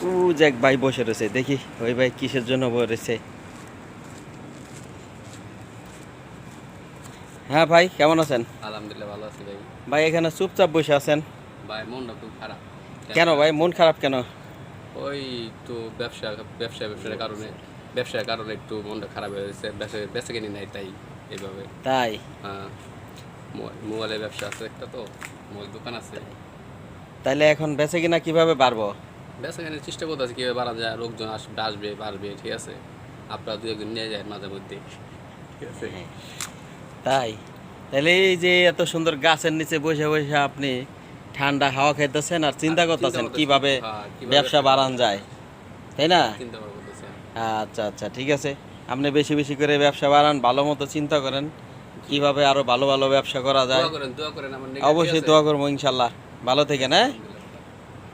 ও যে এক ভাই বসে রয়েছে দেখি ওই ভাই কিসের জন্য বসেছে হ্যাঁ ভাই কেমন আছেন? আলহামদুলিল্লাহ ভালো আছি ভাই। ভাই এখানে চুপচাপ বসে আছেন? ভাই মনটা খুব খারাপ। কেন ভাই মন খারাপ কেন? ওই তো ব্যবসা ব্যবসা ব্যবসার কারণে ব্যবসার কারণে একটু মনটা খারাপ হয়ে গেছে। ব্যবসা বেঁচে কিনি নাই তাই এইভাবে। তাই? হ্যাঁ, মোবাইলের ব্যবসা আছে একটা তো মোবাইল দোকান আছে। তাইলে এখন বেঁচে কিনা কীভাবে পারব বেচা কিনে চেষ্টা করতেছি কীভাবে বাড়ানো যায় লোকজন আসবে আসবে বাড়বে ঠিক আছে? আপনারা দু একজন নিয়ে যায় মাঝে মধ্যে। ঠিক আছে তাই? তাহলে এই যে এত সুন্দর গাছের নিচে বসে বসে আপনি ঠান্ডা হাওয়া খাইতেছেন আর চিন্তা করতেছেন কীভাবে হ্যাঁ, ব্যবসা বাড়ান যায়। তাই না? আচ্ছা আচ্ছা ঠিক আছে। আপনি বেশি বেশি করে ব্যবসা বাড়ান ভালো মতো চিন্তা করেন কীভাবে আরও ভালো ভালো ব্যবসা করা যায়। দোয়া করেন দোয়া করেন আমার নিকট, ঠিক অবশ্যই আছে? দোয়া করব ইনশাল্লাহ। ভালো থেকে না